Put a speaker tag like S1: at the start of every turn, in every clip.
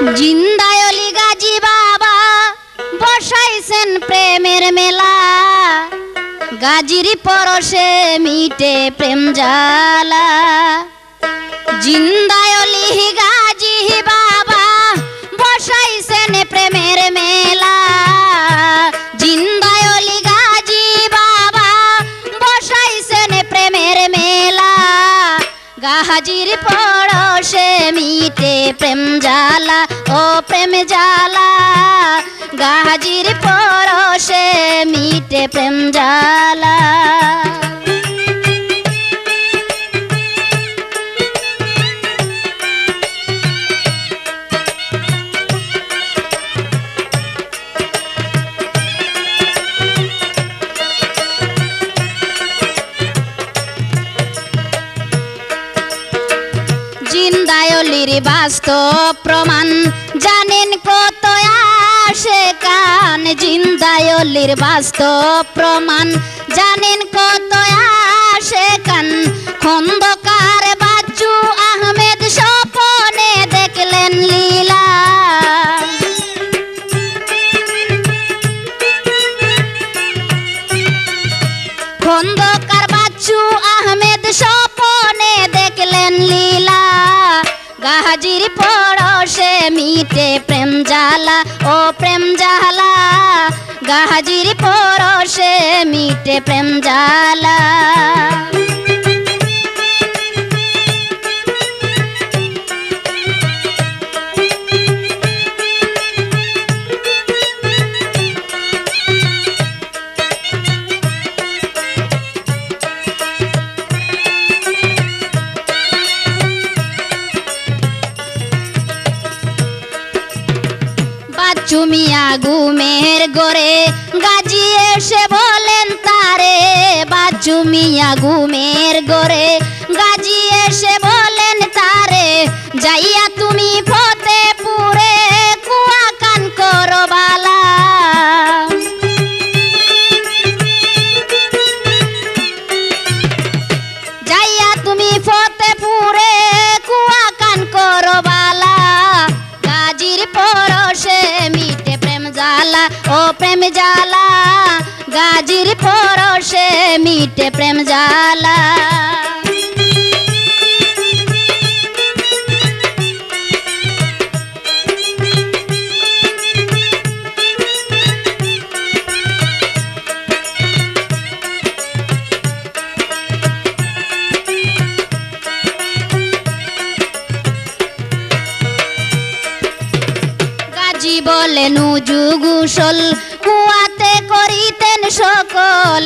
S1: জিন্দায়লি গাজী বাবা, বসাইছেন প্রেমের মেলা। গাজীর পরশে মিটে প্রেম জালা জিন্দায়লি গাজী বাবা, বসাইছেন প্রেমের মেলা। জিন্দায়লি গাজী বাবা, বসাইছেন প্রেমের মেলা। গাহাজির পড়শে মিটে প্রেম জালা ও প্রেম জালা গাহাজির পরশে মিটে প্রেম জালা জিন্দায়লির বাস্তব প্রমাণ। জানেন কত আসে কান? জিন্দায়লির বাস্তব প্রমাণ। জানেন কত আসে কান? খন্দকার গাহাজির পড়শে মিটে প্রেম জালা ও প্রেম জালা গাহাজির পড়শে মিটে প্রেম জালা বাচ্চু গুমের ঘুমের গড়ে, গাজি এসে বলেন তারে, বা চুমিয়া ঘুমের গরে গাজি সে বলেন তারে প্রেম জালা গাজী বলেন উজুগুসল কুয়াতে করিতেন সকল।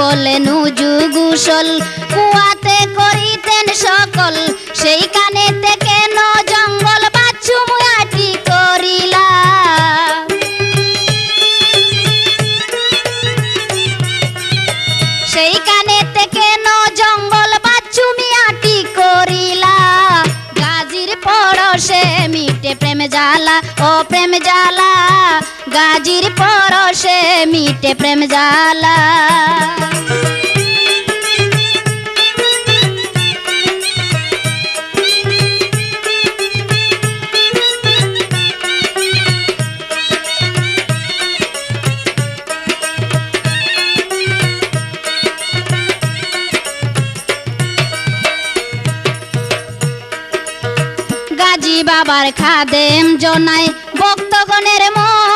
S1: বলেন উজুগুসল কুয়াতে করিতেন সকল। সেই কানেতে কেন জঙ্গল বাচ্চু মুয়াটি করিলা? সেই কানেতে কেন জঙ্গল বাচ্চু মিয়াটি করিলা? গাজির পরশে মিটে প্রেম জালা ও প্রেম জালা গাজির পরশে মিটে প্রেম জালা বাবার খাদেম জনায় ভক্তগণের মন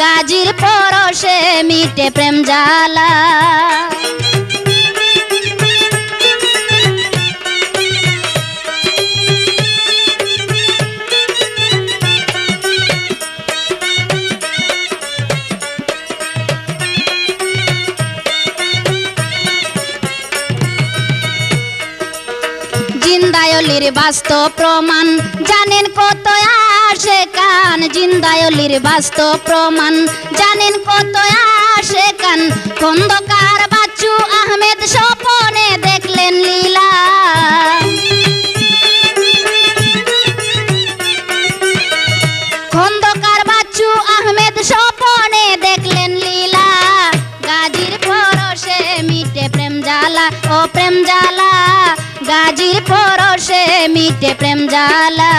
S1: গাজীর পরশে মিটে প্রেম জালা জিন্দায়লির বাস্তব প্রমাণ জানেন কত আসে কান জিন্দায়লির বাস্তব প্রমাণ। জানেন কত আসে কান, খন্দকার বাচ্চু আহমেদ স্বপনে দেখলেন লীলা। বাচ্চু আহমেদ স্বপনে দেখলেন লীলা। প্রেম জ্বালা, ও প্রেম গাজীর পরশে মিটে প্রেম জ্বালা।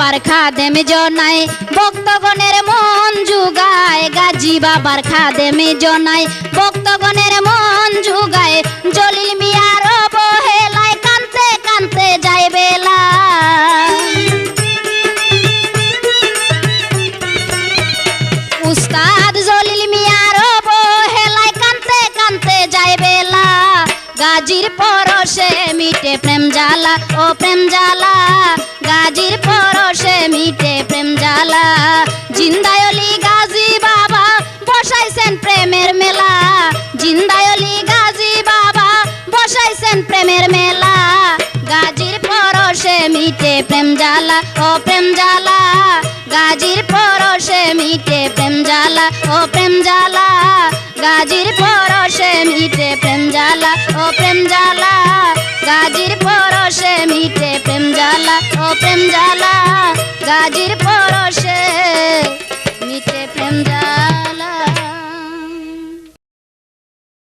S1: বাবার খাদেম জনাই, ভক্তগণের মন জুগায়, গাজী বাবার খাদেম জনাই, ভক্তগণের মন জুগায়, জলিল মিয়ার বহেলায় কানতে কানতে যায় বেলা। উস্তাদ জলিল মিয়ার বহেলায় কানতে কানতে যায় বেলা। গাজীর পরশে মিটে প্রেম জ্বালা, ও প্রেম জ্বালা। গাজীর পরশে মিটে প্রেম জ্বালা। জিন্দায়লি গাজী বাবা, বসাইছেন প্রেমের মেলা। জিন্দায়লি গাজী বাবা, বসাইছেন প্রেমের মেলা। গাজীর পরশে মিটে প্রেম জ্বালা, ও প্রেম জ্বালা। গাজীর পরশে মিটে প্রেম জ্বালা, ও প্রেম জ্বালা। গাজীর পরশে মিটে প্রেম জ্বালা, ও প্রেম জ্বালা। গাজির পরশে মিটে প্রেম জ্বালা ও প্রেম জ্বালা। গাজির পরশে মিটে প্রেম জ্বালা।